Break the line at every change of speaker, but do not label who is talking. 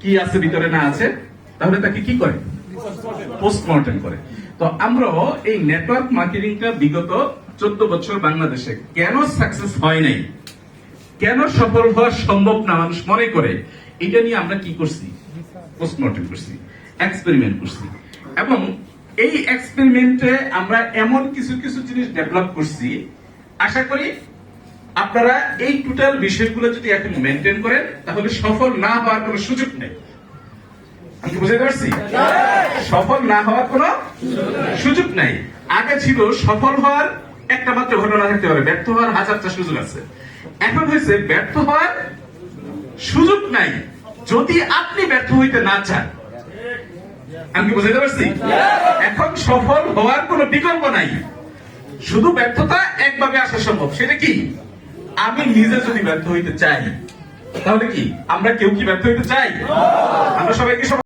কি আছে, ভিতরে না আছে, তাহলে তাকে কি করে? পোস্টমর্টেম করে। তো আমরাও এই নেটওয়ার্ক মার্কেটিংটা বিগত চোদ্দ বছর বাংলাদেশে কেন সাকসেস হয় নাই? কেন সফল হওয়া সম্ভব না মানুষ মনে করে? এটা নিয়ে আমরা কি করছি? পোস্টমর্টেম করছি এক্সপেরিমেন্ট করছি। এবং এই এক্সপেরিমেন্টে আমরা এমন কিছু কিছু জিনিস ডেভেলপ করছি, আশা করি আপনারা এই টোটাল বিষয়গুলো যদি এখন মেনটেন করেন তাহলে সফল না হওয়ার কোনো সুযোগ নেই। আমি কি বুঝতে পারছি? সফল না হওয়ার কোনো সুযোগ নাই। আগে ছিল সফল হওয়ার একটা মাত্র ঘটনা থাকতে পারে ব্যর্থ হওয়ার হাজারটা সুযোগ আছে। এখন হয়েছে ব্যর্থ হওয়ার সুযোগ নাই। যদি আপনি ব্যর্থ হইতে না চান আমি কি বুঝতে পারছি? এখন সফল হওয়ার কোনো বিকল্প নাই। শুধু ব্যর্থতা একভাবে আসা সম্ভব সেটা কি? আমি নিজে যদি ব্যর্থ হইতে চাই, তাহলে কি? আমরা কেউ কি ব্যর্থ হইতে চাই? আমরা সবাইকে সব